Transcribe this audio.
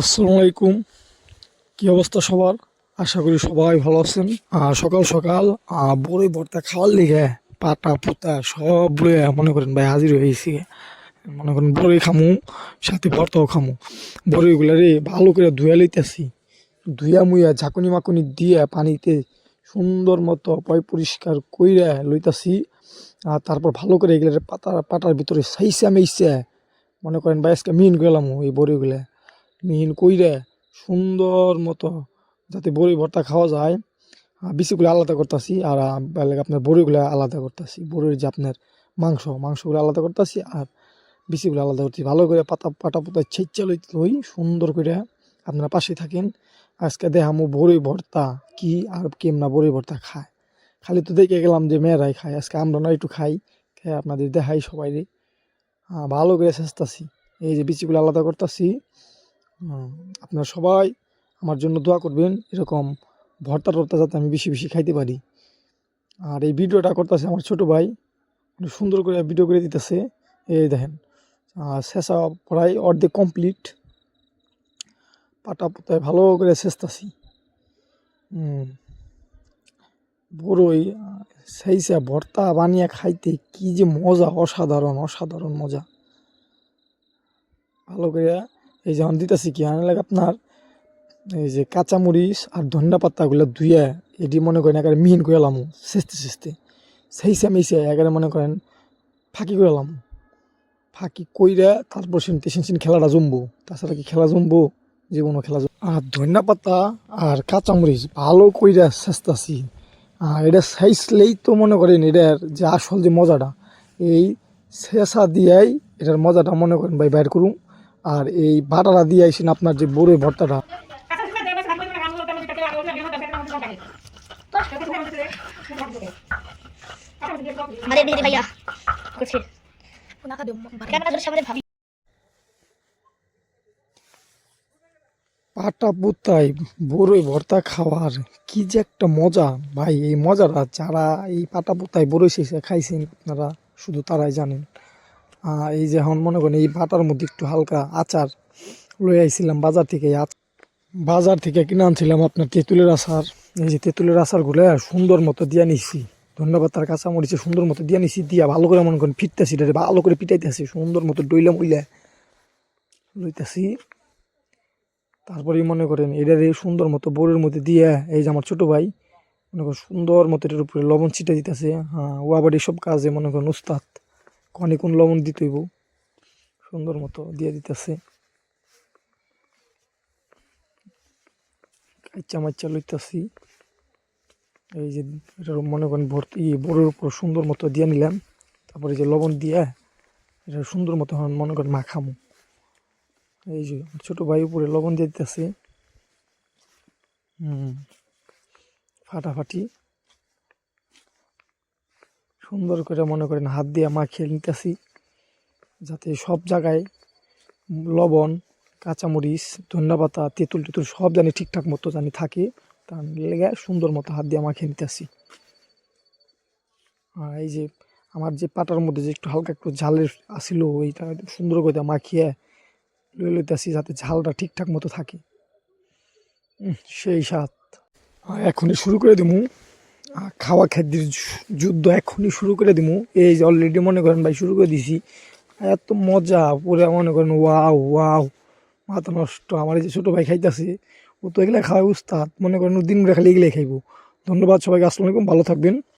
আসসালামু আলাইকুম। কি অবস্থা সবার? আশা করি সবাই ভালো আছেন। সকাল সকাল বড়ই ভর্তা খাওয়ার লিগে পাটা পুতা সব মনে করেন ভাই হাজির হয়েছি মনে করেন বড়ই খামু, সাথে ভর্তাও খামু। বড়ইগুলা রে ভালো করে ধুয়া লইতেছি। ধুয়া মুইয়া ঝাঁকুনি মাকুনি দিয়ে পানিতে সুন্দর মতো পয় পরিষ্কার কইরা লইতাছি। আর তারপর ভালো করে এগুলো পাতা পাটার ভিতরে সাইসা মেইসা মনে করেন ভাই আজকে মিন গেলাম এই বড়িগুলা মিহিন কইরে সুন্দর মতো যাতে বড়ি ভর্তা খাওয়া যায়। আহ, বিচিগুলো আলাদা করতেছি আর আপনার বড়িগুলো আলাদা করতেছি। বড়ির যে আপনার মাংস মাংসগুলো আলাদা করতেছি আর বিচিগুলো আলাদা করতেছি। ভালো করে পাতা পাটা পুতা ছেচ্চা লইতে হই সুন্দর করে আপনারা পাশে থাকেন। আজকে দেখামু বড়ি ভর্তা কি আর কেমনা বড়ি ভর্তা খায়। খালি তো দেখে গেলাম যে মেয়েরাই খায়। আজকে আমরা না একটু খাই খেয়ে আপনাদের দেখাই সবাই ভালো করে চেষ্টাছি এই যে বিচিগুলো আলাদা করতেছি। আপনারা সবাই আমার জন্য দোয়া করবেন, এরকম ভর্তা টর্তা যাতে আমি বেশি বেশি খাইতে পারি। আর এই ভিডিওটা করতেছে আমার ছোট ভাই সুন্দর করে ভিডিও করে দিতেছে। এই দেখেন, আর শেষা প্রায় অর্ধেক কমপ্লিট পাটা পোতায় ভালো করে শেষতাছি। বড়ই সেইসা ভর্তা বানিয়ে খাইতে কি যে মজা, অসাধারণ অসাধারণ মজা। ভালো করে এই যে যেমন দিতেছি কি আনে লাগে আপনার এই যে কাঁচামরিচ আর ধনিয়া পাতাগুলো ধুয়ে এটি মনে করেন একেবারে মিহিন করে এলাম সেচতে সেচতে সেইসা মিশে একেবারে মনে করেন ফাঁকি করে এলাম ফাঁকি কইরা তারপর শুনতে শুনছেন খেলাটা জমবো। তাছাড়া কি খেলা জমবো? জীবনও খেলা জমবো আর ধনিয়া পাতা আর কাঁচামরিচ ভালো কইরা চেষ্টাছি আর এটা সাইজলেই তো মনে করেন এটার যে আসল যে মজাটা, এই শেষা দিয়াই এটার মজাটা মনে করেন ভাই বাইর করুন। আর এই বাটাটা দিয়ে আইসেন আপনার যে বড়ই ভর্তাটা। পাটা পুতাই বড়ই ভর্তা খাওয়ার কি যে একটা মজা। ভাই এই মজাটা যারা এই পাটা পুতাই বড়ই শেষে খাইছেন আপনারা শুধু তারাই জানেন। এই যে এখন মনে করেন এই পাটার মধ্যে একটু হালকা আচার লই আইছিলাম বাজার থেকে। এই বাজার থেকে কিনে আনছিলাম আপনার তেঁতুলের আচার। এই যে তেঁতুলের আচারগুলো সুন্দর মতো দিয়ে নিছি। ধন্যবাদ তার কাঁচা মরিচে সুন্দর মতো দিয়ে নিছি, দিয়া ভালো করে মনে করেন ফিরতেছি ভালো করে পিটাইতেছি, সুন্দর মতো ডইলে মইলে লইতেছি। তারপরে মনে করেন এটারে সুন্দর মতো বোরের মধ্যে দিয়ে, এই যে আমার ছোট ভাই, মনে করেন সুন্দর মতো এটার উপরে লবণ ছিটে দিতেছে হ্যাঁ ও আবার এইসব কাজে মনে করেন উস্তাদ কনে কোন লবণ দিতে হইব? সুন্দর মতো দিয়ে দিতেছে। কাচ্চা মাচ্চা লইতেছি। এই যে এটার মনে করেন ভর্তি বোরের উপর সুন্দর মতো দিয়ে নিলাম। তারপরে যে লবণ দিয়ে এটা সুন্দর মতো মনে করেন মাখামু। এই যে ছোট ভাই উপরে লবণ দিয়ে দিতেছে। হুম, ফাটাফাটি। সুন্দর করে মনে করেন হাত দিয়ে মাখিয়ে নিতেছি। যাতে সব জায়গায় লবণ, কাঁচামরিচ ধনিয়া পাতা তেঁতুল টেতুল সব জানি ঠিকঠাক মতো জানি থাকে। তার লেগে সুন্দর মতো হাত দিয়ে মাখিয়ে নিতেছি। আর এই যে আমার যে পাটার মধ্যে যে একটু হালকা একটু ঝালের আসিল ওইটা সুন্দর করে মাখিয়ে লই লইতেছি যাতে ঝালটা ঠিকঠাক মতো থাকে। সেই স্বাদ। এখনই শুরু করে আর খাওয়া খাদ্যের যুদ্ধ এখনই শুরু করে দিমু। এই অলরেডি মনে করেন ভাই, শুরু করে দিছি। এত মজা, পুরো মনে করেন, ওয়াও ওয়াও, মাথা নষ্ট। আমার যে ছোটো ভাই খাইতেছে, ও তো এগুলো খাওয়া উস্তাদ। মনে করেন দিন খালি এগুলাই খাইবো। ধন্যবাদ সবাইকে, আসসালামু আলাইকুম, ভালো থাকবেন।